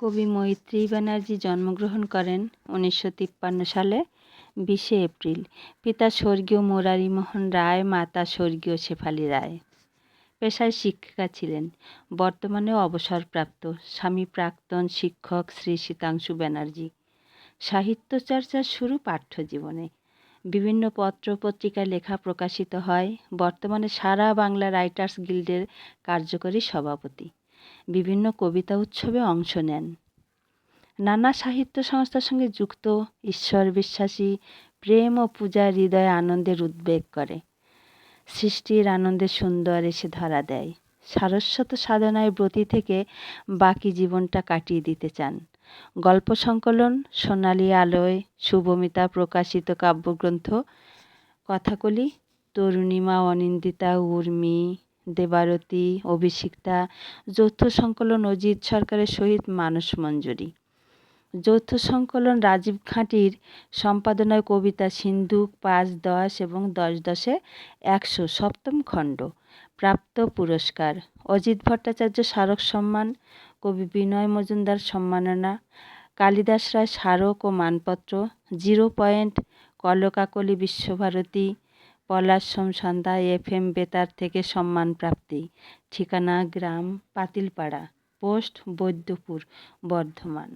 কবি মৈত্রী ব্যানার্জি জন্মগ্রহণ করেন উনিশশো তিপ্পান্ন সালে, বিশে এপ্রিল। পিতা স্বর্গীয় মোরারিমোহন রায়, মাতা স্বর্গীয় শেফালি রায়। পেশায় শিক্ষিকা ছিলেন। বর্তমানে অবসরপ্রাপ্ত স্বামী প্রাক্তন শিক্ষক শ্রী শীতাংশু ব্যানার্জি সাহিত্য চর্চার শুরু পাঠ্য জীবনে বিভিন্ন পত্র পত্রিকায় লেখা প্রকাশিত হয়। বর্তমানে সারা বাংলা রাইটার্স গিল্ডের কার্যকরী সভাপতি। বিভিন্ন কবিতা উৎসবে অংশ নেন। নানা সাহিত্য সংস্থার সঙ্গে যুক্ত ঈশ্বর বিশ্বাসী প্রেম ও পূজা হৃদয়ে আনন্দের উদ্বেগ করে। সৃষ্টির আনন্দে সুন্দর এসে ধরা দেয়। সারস্বত সাধনায় ব্রতী থেকে বাকি জীবনটা কাটিয়ে দিতে চান। গল্প সংকলন, সোনালি আলোয় শুভমিতা প্রকাশিত কাব্যগ্রন্থ, কথাকলি, তরুণিমা, অনিন্দিতা, উর্মি দেবারতী, অভিষিক্তা, যৌথ সংকলন অজিত সরকারের সহিত মানস মঞ্জুরি। যৌথ সংকলন রাজীব খাঁটির সম্পাদনায় কবিতা সিন্ধুক পাঁচ দশ এবং দশ দশে একশো সপ্তম খণ্ড। প্রাপ্ত পুরস্কার, অজিত ভট্টাচার্য স্মারক সম্মান, কবি বিনয় মজুমদার সম্মাননা, কালিদাস রায় স্মারক ও মানপত্র, জিরো পয়েন্ট কলকাকলি বিশ্বভারতী পলাশম সন্ধ্যা এফ এম বেতার থেকে সম্মান প্রাপ্তি। ঠিকানা গ্রাম পাতিলপাড়া পোস্ট বৈদ্যপুর বর্ধমান।